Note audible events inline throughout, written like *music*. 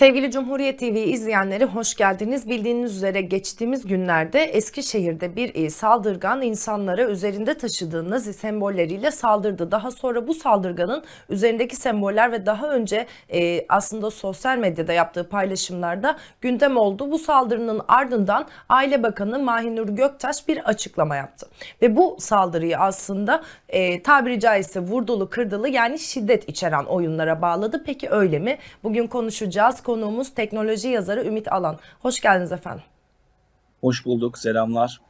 Sevgili Cumhuriyet TV izleyenleri hoş geldiniz. Bildiğiniz üzere geçtiğimiz günlerde Eskişehir'de bir e, saldırgan insanlara üzerinde taşıdığı Nazi sembolleriyle saldırdı. Daha sonra bu saldırganın üzerindeki semboller ve daha önce e, aslında sosyal medyada yaptığı paylaşımlarda gündem oldu. Bu saldırının ardından Aile Bakanı Mahinur Göktaş bir açıklama yaptı. Ve bu saldırıyı aslında e, tabiri caizse vurdulu kırdılı yani şiddet içeren oyunlara bağladı. Peki öyle mi? Bugün konuşacağız. Konuğumuz teknoloji yazarı Ümit Alan. Hoş geldiniz efendim. Hoş bulduk, selamlar.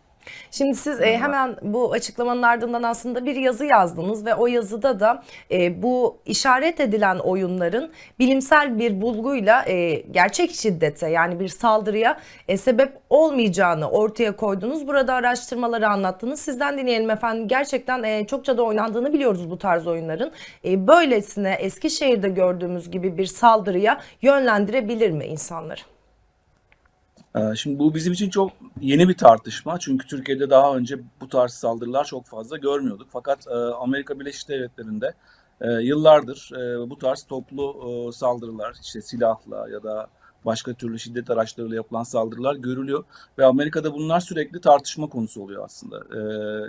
Şimdi siz e, hemen bu açıklamanın ardından aslında bir yazı yazdınız ve o yazıda da e, bu işaret edilen oyunların bilimsel bir bulguyla e, gerçek şiddete yani bir saldırıya e, sebep olmayacağını ortaya koydunuz. Burada araştırmaları anlattınız. Sizden dinleyelim efendim. Gerçekten e, çokça da oynandığını biliyoruz bu tarz oyunların. E, böylesine Eskişehir'de gördüğümüz gibi bir saldırıya yönlendirebilir mi insanları? Ee, Şimdi bu bizim için çok yeni bir tartışma. Çünkü Türkiye'de daha önce bu tarz saldırılar çok fazla görmüyorduk. Fakat e, Amerika Birleşik Devletleri'nde e, yıllardır e, bu tarz toplu saldırılar, işte silahla ya da başka türlü şiddet araçlarıyla yapılan saldırılar görülüyor. Ve Amerika'da bunlar sürekli tartışma konusu oluyor aslında.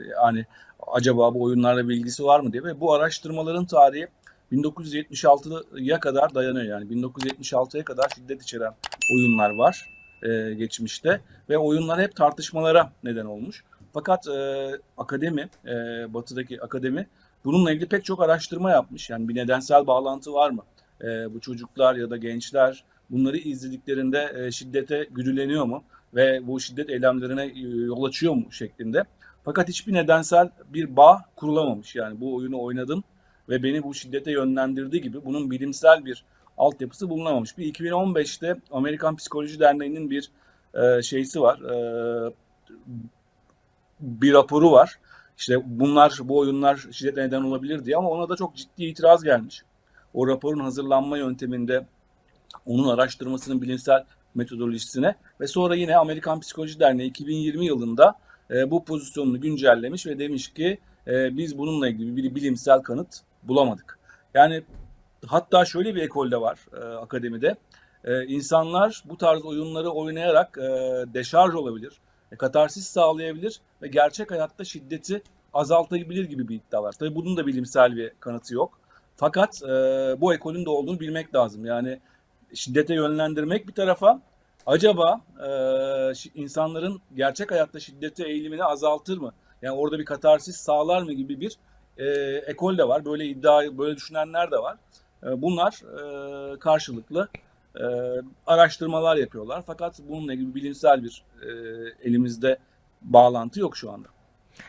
Yani acaba bu oyunlarla bir ilgisi var mı diye. Ve bu araştırmaların tarihi 1976'ya kadar dayanıyor. Yani 1976'ya kadar şiddet içeren oyunlar var e, geçmişte ve oyunlar hep tartışmalara neden olmuş. Fakat e, akademi, e, batıdaki akademi bununla ilgili pek çok araştırma yapmış. Yani bir nedensel bağlantı var mı? E, bu çocuklar ya da gençler bunları izlediklerinde e, şiddete güdüleniyor mu? Ve bu şiddet eylemlerine e, yol açıyor mu şeklinde. Fakat hiçbir nedensel bir bağ kurulamamış. Yani bu oyunu oynadım ve beni bu şiddete yönlendirdiği gibi bunun bilimsel bir altyapısı bulunamamış. Bir 2015'te Amerikan Psikoloji Derneği'nin bir e, şeysi var. E, bir raporu var. İşte bunlar, bu oyunlar şiddete neden olabilir diye ama ona da çok ciddi itiraz gelmiş. O raporun hazırlanma yönteminde onun araştırmasının bilimsel metodolojisine ve sonra yine Amerikan Psikoloji Derneği 2020 yılında e, bu pozisyonunu güncellemiş ve demiş ki e, biz bununla ilgili bir bilimsel kanıt bulamadık. Yani hatta şöyle bir ekolde var e, akademide. E, insanlar bu tarz oyunları oynayarak e, deşarj olabilir, e, katarsis sağlayabilir ve gerçek hayatta şiddeti azaltabilir gibi bir iddia var. Tabii bunun da bilimsel bir kanıtı yok. Fakat e, bu ekolün de olduğunu bilmek lazım. Yani şiddete yönlendirmek bir tarafa acaba e, insanların gerçek hayatta şiddete eğilimini azaltır mı? Yani orada bir katarsis sağlar mı gibi bir e, ekol de var. Böyle iddia, böyle düşünenler de var. E, bunlar e, karşılıklı e, araştırmalar yapıyorlar. Fakat bununla ilgili bilimsel bir elimizde bağlantı yok şu anda.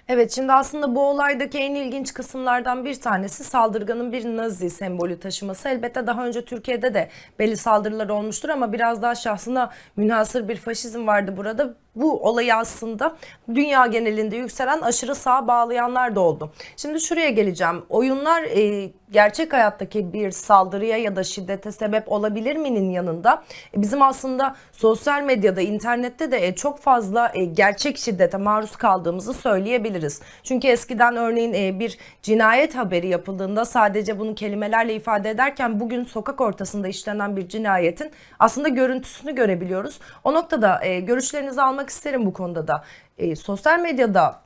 Evet şimdi aslında bu olaydaki en ilginç kısımlardan bir tanesi saldırganın bir Nazi sembolü taşıması. Elbette daha önce Türkiye'de de belli saldırılar olmuştur ama biraz daha şahsına münhasır bir faşizm vardı burada. Bu olayı aslında dünya genelinde yükselen aşırı sağa bağlayanlar da oldu. Şimdi şuraya geleceğim. Oyunlar e, gerçek hayattaki bir saldırıya ya da şiddete sebep olabilir minin yanında e, bizim aslında sosyal medyada, internette de e, çok fazla e, gerçek şiddete maruz kaldığımızı söyleyebiliriz. Çünkü eskiden örneğin e, bir cinayet haberi yapıldığında sadece bunu kelimelerle ifade ederken bugün sokak ortasında işlenen bir cinayetin aslında görüntüsünü görebiliyoruz. O noktada e, görüşlerinizi almak isterim bu konuda da. E, sosyal medyada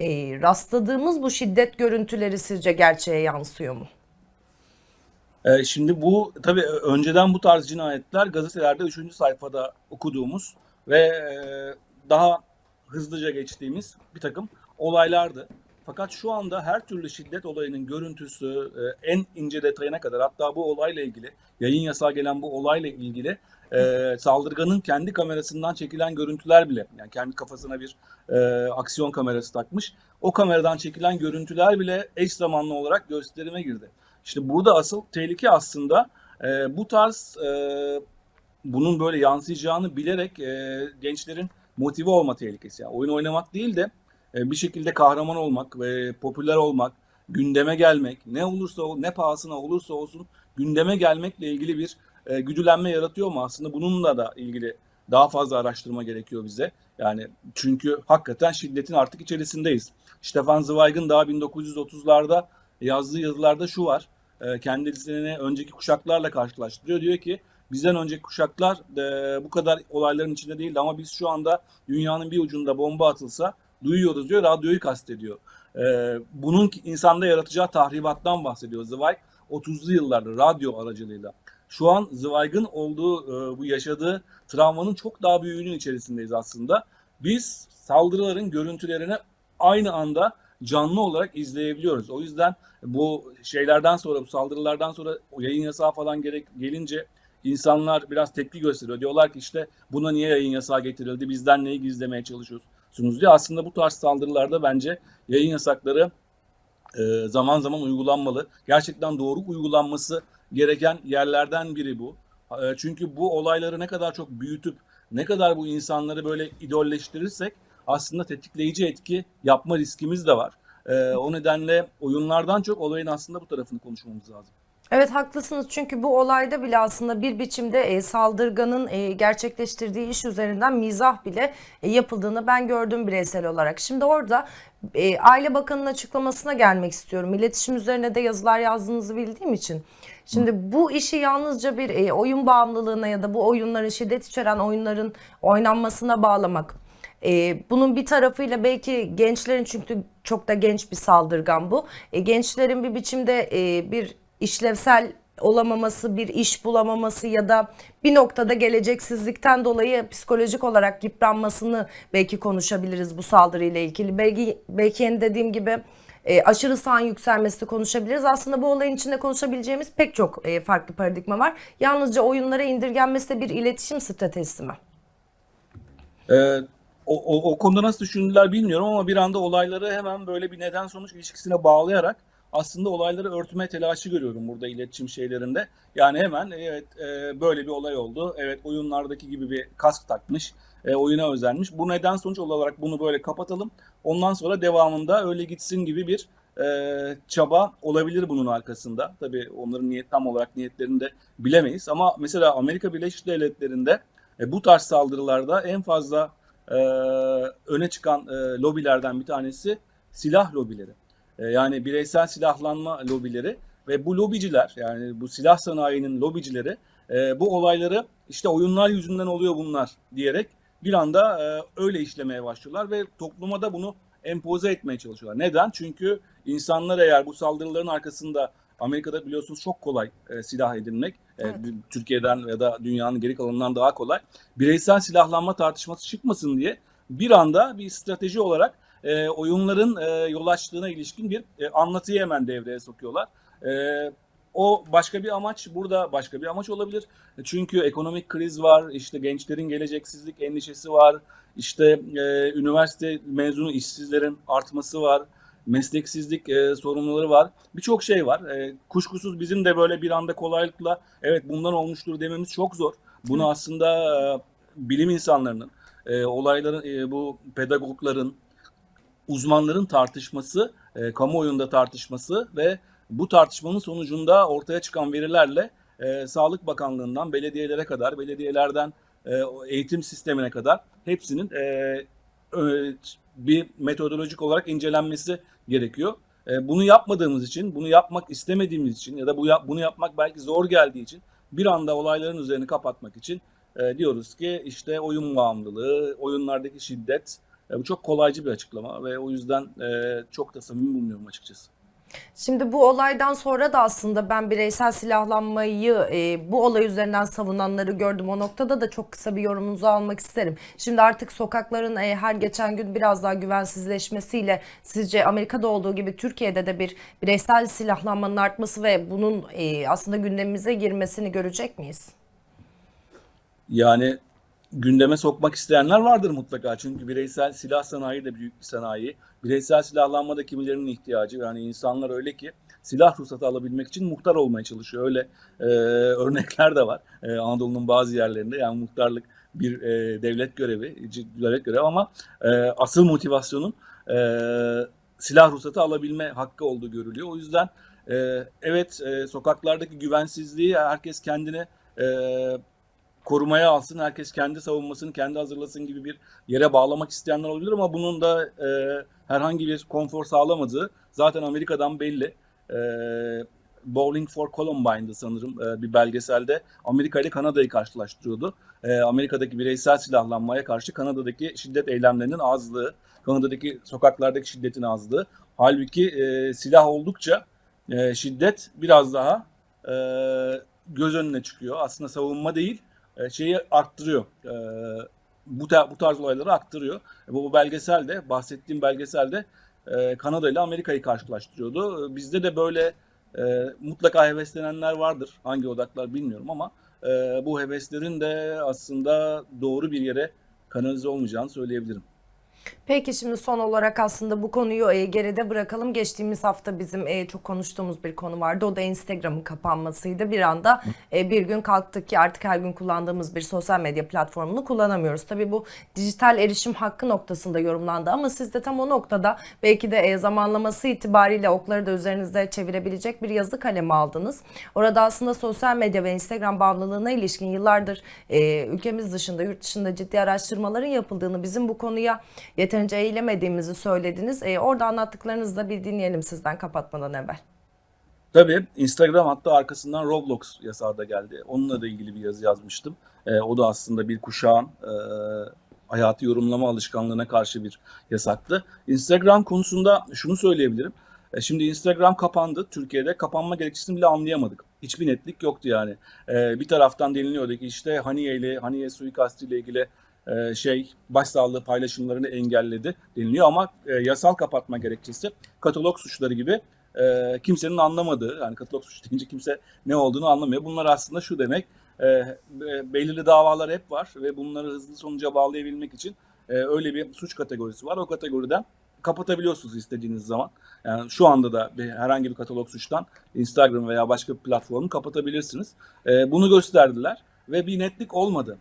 e, rastladığımız bu şiddet görüntüleri sizce gerçeğe yansıyor mu? Ee, şimdi bu tabii önceden bu tarz cinayetler gazetelerde 3. sayfada okuduğumuz ve e, daha hızlıca geçtiğimiz bir takım olaylardı. Fakat şu anda her türlü şiddet olayının görüntüsü e, en ince detayına kadar hatta bu olayla ilgili yayın yasağı gelen bu olayla ilgili e, saldırganın kendi kamerasından çekilen görüntüler bile yani kendi kafasına bir e, aksiyon kamerası takmış. O kameradan çekilen görüntüler bile eş zamanlı olarak gösterime girdi. İşte burada asıl tehlike aslında e, bu tarz e, bunun böyle yansıyacağını bilerek e, gençlerin motive olma tehlikesi. Yani oyun oynamak değil de e, bir şekilde kahraman olmak ve popüler olmak, gündeme gelmek, ne olursa ol- ne pahasına olursa olsun gündeme gelmekle ilgili bir e, güdülenme yaratıyor mu? Aslında bununla da ilgili daha fazla araştırma gerekiyor bize. Yani çünkü hakikaten şiddetin artık içerisindeyiz. Stefan Zweig'ın daha 1930'larda yazdığı yazılarda şu var. E, kendisini önceki kuşaklarla karşılaştırıyor. Diyor ki bizden önceki kuşaklar e, bu kadar olayların içinde değildi ama biz şu anda dünyanın bir ucunda bomba atılsa duyuyoruz diyor, radyoyu kastediyor. E, bunun insanda yaratacağı tahribattan bahsediyor Zweig 30'lu yıllarda radyo aracılığıyla. Şu an Zweig'ın olduğu e, bu yaşadığı travmanın çok daha büyüğünün içerisindeyiz aslında. Biz saldırıların görüntülerini aynı anda canlı olarak izleyebiliyoruz. O yüzden bu şeylerden sonra, bu saldırılardan sonra yayın yasağı falan gerek gelince insanlar biraz tepki gösteriyor. Diyorlar ki işte buna niye yayın yasağı getirildi, bizden neyi gizlemeye çalışıyorsunuz diye. Aslında bu tarz saldırılarda bence yayın yasakları e, zaman zaman uygulanmalı. Gerçekten doğru uygulanması gereken yerlerden biri bu. E, çünkü bu olayları ne kadar çok büyütüp ne kadar bu insanları böyle idolleştirirsek aslında tetikleyici etki yapma riskimiz de var. E, o nedenle oyunlardan çok olayın aslında bu tarafını konuşmamız lazım. Evet haklısınız çünkü bu olayda bile aslında bir biçimde e, saldırganın e, gerçekleştirdiği iş üzerinden mizah bile e, yapıldığını ben gördüm bireysel olarak. Şimdi orada e, Aile Bakanı'nın açıklamasına gelmek istiyorum. İletişim üzerine de yazılar yazdığınızı bildiğim için. Şimdi bu işi yalnızca bir e, oyun bağımlılığına ya da bu oyunların şiddet içeren oyunların oynanmasına bağlamak. E, bunun bir tarafıyla belki gençlerin çünkü çok da genç bir saldırgan bu. E, gençlerin bir biçimde e, bir işlevsel olamaması, bir iş bulamaması ya da bir noktada geleceksizlikten dolayı psikolojik olarak yıpranmasını belki konuşabiliriz bu saldırıyla ilgili. Belki belki yeni dediğim gibi e, aşırı sağın yükselmesi konuşabiliriz. Aslında bu olayın içinde konuşabileceğimiz pek çok e, farklı paradigma var. Yalnızca oyunlara indirgenmesi de bir iletişim stratejisi mi? Ee, o, o, o konuda nasıl düşündüler bilmiyorum ama bir anda olayları hemen böyle bir neden sonuç ilişkisine bağlayarak aslında olayları örtme telaşı görüyorum burada iletişim şeylerinde. Yani hemen evet e, böyle bir olay oldu. Evet oyunlardaki gibi bir kask takmış, e, oyuna özenmiş. Bu neden sonuç olarak bunu böyle kapatalım. Ondan sonra devamında öyle gitsin gibi bir e, çaba olabilir bunun arkasında. Tabii onların niyet tam olarak niyetlerini de bilemeyiz. Ama mesela Amerika Birleşik Devletleri'nde e, bu tarz saldırılarda en fazla e, öne çıkan e, lobilerden bir tanesi silah lobileri. E, yani bireysel silahlanma lobileri ve bu lobiciler yani bu silah sanayinin lobicileri e, bu olayları işte oyunlar yüzünden oluyor bunlar diyerek bir anda e, öyle işlemeye başlıyorlar ve topluma da bunu empoze etmeye çalışıyorlar. Neden? Çünkü insanlar eğer bu saldırıların arkasında Amerika'da biliyorsunuz çok kolay e, silah edinmek. E, Evet. Türkiye'den ya da dünyanın geri kalanından daha kolay. Bireysel silahlanma tartışması çıkmasın diye bir anda bir strateji olarak e, oyunların e, yol açtığına ilişkin bir e, anlatıyı hemen devreye sokuyorlar. E, o başka bir amaç, burada başka bir amaç olabilir. Çünkü ekonomik kriz var, işte gençlerin geleceksizlik endişesi var, işte e, üniversite mezunu işsizlerin artması var, mesleksizlik e, sorunları var. Birçok şey var. E, kuşkusuz bizim de böyle bir anda kolaylıkla evet bundan olmuştur dememiz çok zor. Bunu aslında e, bilim insanlarının, e, olayların, e, bu pedagogların, uzmanların tartışması, e, kamuoyunda tartışması ve bu tartışmanın sonucunda ortaya çıkan verilerle e, Sağlık Bakanlığı'ndan belediyelere kadar, belediyelerden e, eğitim sistemine kadar hepsinin e, ö- bir metodolojik olarak incelenmesi gerekiyor. E, bunu yapmadığımız için, bunu yapmak istemediğimiz için ya da bu bunu yapmak belki zor geldiği için bir anda olayların üzerini kapatmak için e, diyoruz ki işte oyun bağımlılığı, oyunlardaki şiddet e, bu çok kolaycı bir açıklama ve o yüzden e, çok da samimi bulmuyorum açıkçası. Şimdi bu olaydan sonra da aslında ben bireysel silahlanmayı e, bu olay üzerinden savunanları gördüm. O noktada da çok kısa bir yorumunuzu almak isterim. Şimdi artık sokakların e, her geçen gün biraz daha güvensizleşmesiyle sizce Amerika'da olduğu gibi Türkiye'de de bir bireysel silahlanmanın artması ve bunun e, aslında gündemimize girmesini görecek miyiz? Yani gündeme sokmak isteyenler vardır mutlaka. Çünkü bireysel silah sanayi de büyük bir sanayi. Bireysel silahlanma da kimilerinin ihtiyacı. Yani insanlar öyle ki silah ruhsatı alabilmek için muhtar olmaya çalışıyor. Öyle e, *laughs* örnekler de var e, Anadolu'nun bazı yerlerinde. Yani muhtarlık bir e, devlet görevi, devlet görevi ama e, asıl motivasyonun e, silah ruhsatı alabilme hakkı olduğu görülüyor. O yüzden e, evet e, sokaklardaki güvensizliği herkes kendine e, korumaya alsın, herkes kendi savunmasını kendi hazırlasın gibi bir yere bağlamak isteyenler olabilir ama bunun da e, herhangi bir konfor sağlamadığı zaten Amerika'dan belli. E, Bowling for Columbine'dı sanırım e, bir belgeselde Amerika ile Kanada'yı karşılaştırıyordu. E, Amerika'daki bireysel silahlanmaya karşı Kanada'daki şiddet eylemlerinin azlığı, Kanada'daki sokaklardaki şiddetin azlığı. Halbuki e, silah oldukça e, şiddet biraz daha e, göz önüne çıkıyor. Aslında savunma değil, e, şeyi arttırıyor. E, bu, bu tarz olayları arttırıyor. E, bu, bu belgeselde, bahsettiğim belgeselde e, Kanada ile Amerika'yı karşılaştırıyordu. Bizde de böyle mutlaka heveslenenler vardır. Hangi odaklar bilmiyorum ama bu heveslerin de aslında doğru bir yere kanalize olmayacağını söyleyebilirim. Peki şimdi son olarak aslında bu konuyu e, geride bırakalım. Geçtiğimiz hafta bizim e, çok konuştuğumuz bir konu vardı. O da Instagram'ın kapanmasıydı. Bir anda e, bir gün kalktık ki artık her gün kullandığımız bir sosyal medya platformunu kullanamıyoruz. Tabii bu dijital erişim hakkı noktasında yorumlandı ama siz de tam o noktada belki de zamanlaması itibariyle okları da üzerinizde çevirebilecek bir yazı kalemi aldınız. Orada aslında sosyal medya ve Instagram bağımlılığına ilişkin yıllardır ülkemiz dışında, yurt dışında ciddi araştırmaların yapıldığını, bizim bu konuya yeterince eğilemediğimizi söylediniz. E, orada anlattıklarınızı da bir dinleyelim sizden kapatmadan evvel. Tabii Instagram hatta arkasından Roblox yasağı da geldi. Onunla da ilgili bir yazı yazmıştım. E, o da aslında bir kuşağın e, hayatı yorumlama alışkanlığına karşı bir yasaktı. Instagram konusunda şunu söyleyebilirim. E, şimdi Instagram kapandı. Türkiye'de kapanma gerekçesini bile anlayamadık. Hiçbir netlik yoktu yani. E, bir taraftan deniliyordu ki işte Haniye ile Haniye suikastı ile ilgili e, şey başsağlığı paylaşımlarını engelledi deniliyor ama e, yasal kapatma gerekçesi katalog suçları gibi e, kimsenin anlamadığı yani katalog suç deyince kimse ne olduğunu anlamıyor. Bunlar aslında şu demek e, belirli davalar hep var ve bunları hızlı sonuca bağlayabilmek için e, öyle bir suç kategorisi var. O kategoriden kapatabiliyorsunuz istediğiniz zaman. Yani şu anda da bir, herhangi bir katalog suçtan Instagram veya başka bir platformu kapatabilirsiniz. E, bunu gösterdiler ve bir netlik olmadı.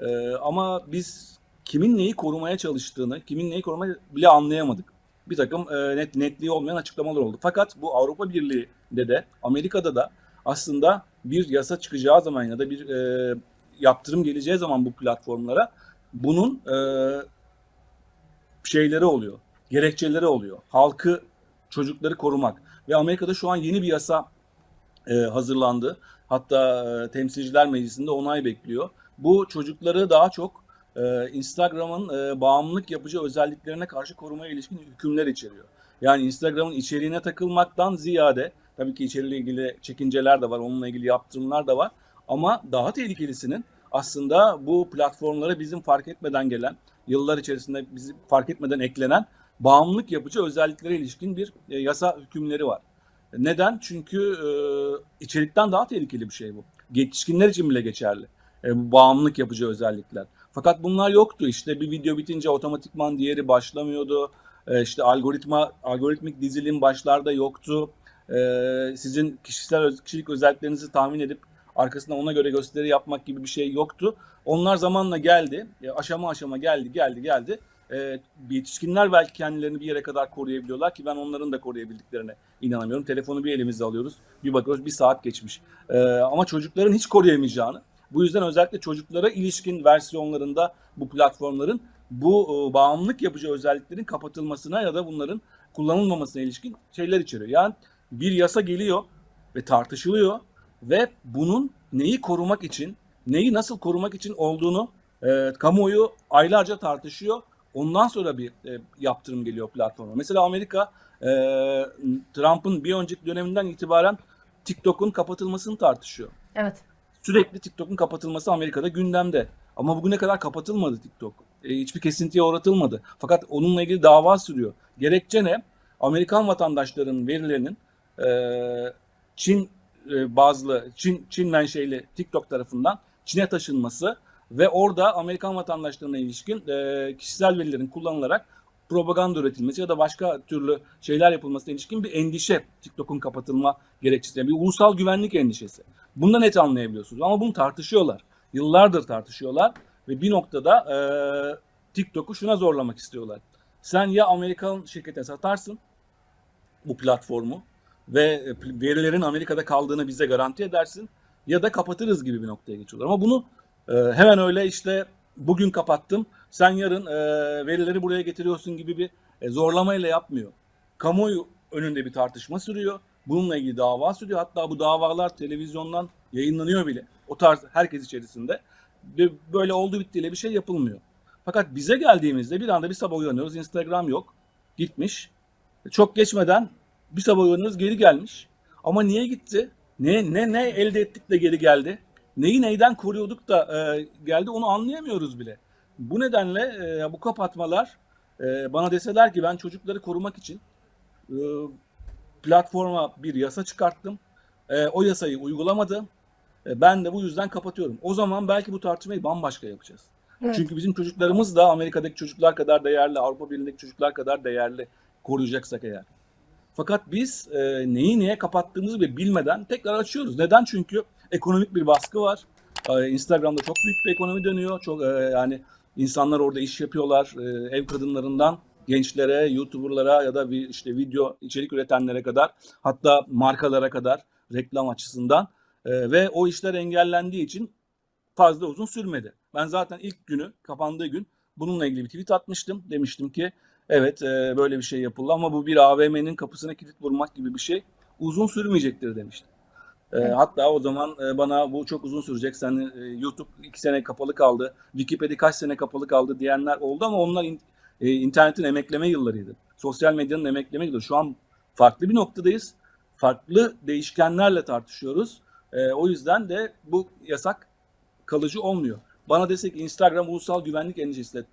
E, ama biz kimin neyi korumaya çalıştığını, kimin neyi korumaya bile anlayamadık. Bir takım e, net netliği olmayan açıklamalar oldu. Fakat bu Avrupa Birliği'nde de Amerika'da da aslında bir yasa çıkacağı zaman ya da bir e, yaptırım geleceği zaman bu platformlara bunun e, şeyleri oluyor, gerekçeleri oluyor. Halkı, çocukları korumak ve Amerika'da şu an yeni bir yasa e, hazırlandı. Hatta e, Temsilciler Meclisi'nde onay bekliyor. Bu çocukları daha çok e, Instagram'ın e, bağımlılık yapıcı özelliklerine karşı korumaya ilişkin hükümler içeriyor. Yani Instagram'ın içeriğine takılmaktan ziyade tabii ki içeriğiyle ilgili çekinceler de var, onunla ilgili yaptırımlar da var. Ama daha tehlikelisinin aslında bu platformlara bizim fark etmeden gelen, yıllar içerisinde bizi fark etmeden eklenen bağımlılık yapıcı özelliklere ilişkin bir e, yasa hükümleri var. Neden? Çünkü e, içerikten daha tehlikeli bir şey bu. Yetişkinler için bile geçerli. E, bağımlılık yapıcı özellikler. Fakat bunlar yoktu. İşte bir video bitince otomatikman diğeri başlamıyordu. E, işte algoritma, algoritmik dizilim başlarda yoktu. E, sizin kişisel kişilik özelliklerinizi tahmin edip arkasından ona göre gösteri yapmak gibi bir şey yoktu. Onlar zamanla geldi. E, aşama aşama geldi, geldi, geldi. E, yetişkinler belki kendilerini bir yere kadar koruyabiliyorlar ki ben onların da koruyabildiklerine inanamıyorum. Telefonu bir elimizde alıyoruz. Bir bakıyoruz bir saat geçmiş. E, ama çocukların hiç koruyamayacağını bu yüzden özellikle çocuklara ilişkin versiyonlarında bu platformların bu e, bağımlılık yapıcı özelliklerin kapatılmasına ya da bunların kullanılmamasına ilişkin şeyler içeriyor. Yani bir yasa geliyor ve tartışılıyor ve bunun neyi korumak için, neyi nasıl korumak için olduğunu e, kamuoyu aylarca tartışıyor. Ondan sonra bir e, yaptırım geliyor platforma. Mesela Amerika e, Trump'ın bir önceki döneminden itibaren TikTok'un kapatılmasını tartışıyor. Evet. Sürekli TikTok'un kapatılması Amerika'da gündemde. Ama bugüne kadar kapatılmadı TikTok. E, hiçbir kesintiye uğratılmadı. Fakat onunla ilgili dava sürüyor. Gerekçe ne? Amerikan vatandaşlarının verilerinin e, Çin e, bazlı, Çin, Çin menşeli TikTok tarafından Çin'e taşınması ve orada Amerikan vatandaşlarına ilişkin e, kişisel verilerin kullanılarak propaganda üretilmesi ya da başka türlü şeyler yapılmasına ilişkin bir endişe TikTok'un kapatılma gerekçesi. Yani bir ulusal güvenlik endişesi. Bunu da net anlayabiliyorsunuz. Ama bunu tartışıyorlar. Yıllardır tartışıyorlar ve bir noktada e, TikTok'u şuna zorlamak istiyorlar. Sen ya Amerikan şirkete satarsın bu platformu ve e, verilerin Amerika'da kaldığını bize garanti edersin ya da kapatırız gibi bir noktaya geçiyorlar. Ama bunu e, hemen öyle işte bugün kapattım sen yarın e, verileri buraya getiriyorsun gibi bir e, zorlamayla yapmıyor. Kamuoyu önünde bir tartışma sürüyor bununla ilgili dava sürüyor. Hatta bu davalar televizyondan yayınlanıyor bile. O tarz herkes içerisinde. Böyle oldu bittiyle bir şey yapılmıyor. Fakat bize geldiğimizde bir anda bir sabah uyanıyoruz. Instagram yok. Gitmiş. Çok geçmeden bir sabah uyanıyoruz geri gelmiş. Ama niye gitti? Ne ne ne elde ettik de geri geldi? Neyi neyden koruyorduk da e, geldi onu anlayamıyoruz bile. Bu nedenle e, bu kapatmalar e, bana deseler ki ben çocukları korumak için e, platforma bir yasa çıkarttım. E, o yasayı uygulamadı. E, ben de bu yüzden kapatıyorum. O zaman belki bu tartışmayı bambaşka yapacağız. Evet. Çünkü bizim çocuklarımız da Amerika'daki çocuklar kadar değerli, Avrupa Birliği'ndeki çocuklar kadar değerli koruyacaksak eğer. Fakat biz e, neyi neye kapattığımızı bile bilmeden tekrar açıyoruz. Neden? Çünkü ekonomik bir baskı var. E, Instagram'da çok büyük bir ekonomi dönüyor. Çok e, yani insanlar orada iş yapıyorlar. E, ev kadınlarından gençlere, YouTuber'lara ya da bir işte video içerik üretenlere kadar hatta markalara kadar reklam açısından E, ve o işler engellendiği için fazla uzun sürmedi. Ben zaten ilk günü kapandığı gün bununla ilgili bir tweet atmıştım. Demiştim ki evet e, böyle bir şey yapıldı ama bu bir AVM'nin kapısına kilit vurmak gibi bir şey uzun sürmeyecektir demiştim. E, Evet. Hatta o zaman e, bana bu çok uzun sürecek. Sen e, YouTube iki sene kapalı kaldı. Wikipedia kaç sene kapalı kaldı diyenler oldu ama onlar in- e, internetin emekleme yıllarıydı. Sosyal medyanın emekleme yılları. Şu an farklı bir noktadayız. Farklı değişkenlerle tartışıyoruz. E, o yüzden de bu yasak kalıcı olmuyor. Bana desek Instagram ulusal güvenlik endişesiyle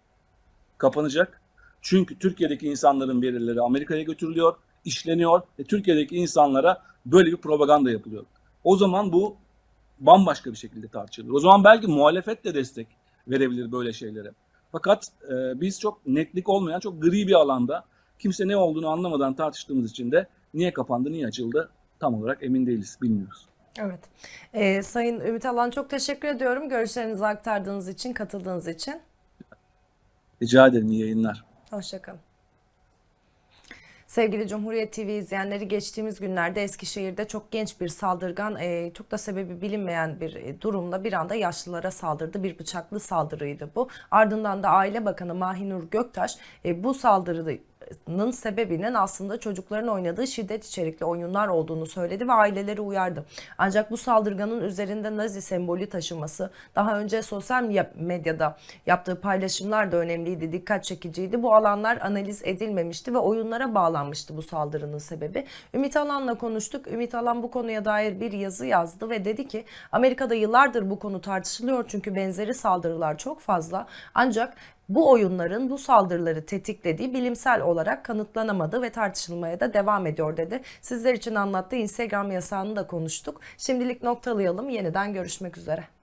kapanacak. Çünkü Türkiye'deki insanların verileri Amerika'ya götürülüyor, işleniyor ve Türkiye'deki insanlara böyle bir propaganda yapılıyor. O zaman bu bambaşka bir şekilde tartışılır. O zaman belki muhalefet de destek verebilir böyle şeylere. Fakat e, biz çok netlik olmayan, çok gri bir alanda kimse ne olduğunu anlamadan tartıştığımız için de niye kapandı, niye açıldı tam olarak emin değiliz, bilmiyoruz. Evet. Ee, Sayın Ümit Alan çok teşekkür ediyorum görüşlerinizi aktardığınız için, katıldığınız için. Rica ederim, iyi yayınlar. Hoşçakalın. Sevgili Cumhuriyet TV izleyenleri geçtiğimiz günlerde Eskişehir'de çok genç bir saldırgan e, çok da sebebi bilinmeyen bir e, durumda bir anda yaşlılara saldırdı. Bir bıçaklı saldırıydı bu. Ardından da Aile Bakanı Mahinur Göktaş e, bu saldırının sebebinin aslında çocukların oynadığı şiddet içerikli oyunlar olduğunu söyledi ve aileleri uyardı. Ancak bu saldırganın üzerinde Nazi sembolü taşıması daha önce sosyal medyada yaptığı paylaşımlar da önemliydi, dikkat çekiciydi. Bu alanlar analiz edilmemişti ve oyunlara bağlanmıştı bu saldırının sebebi. Ümit Alan'la konuştuk. Ümit Alan bu konuya dair bir yazı yazdı ve dedi ki Amerika'da yıllardır bu konu tartışılıyor çünkü benzeri saldırılar çok fazla. Ancak bu oyunların bu saldırıları tetiklediği bilimsel olarak kanıtlanamadı ve tartışılmaya da devam ediyor dedi. Sizler için anlattığı Instagram yasağını da konuştuk. Şimdilik noktalayalım. Yeniden görüşmek üzere.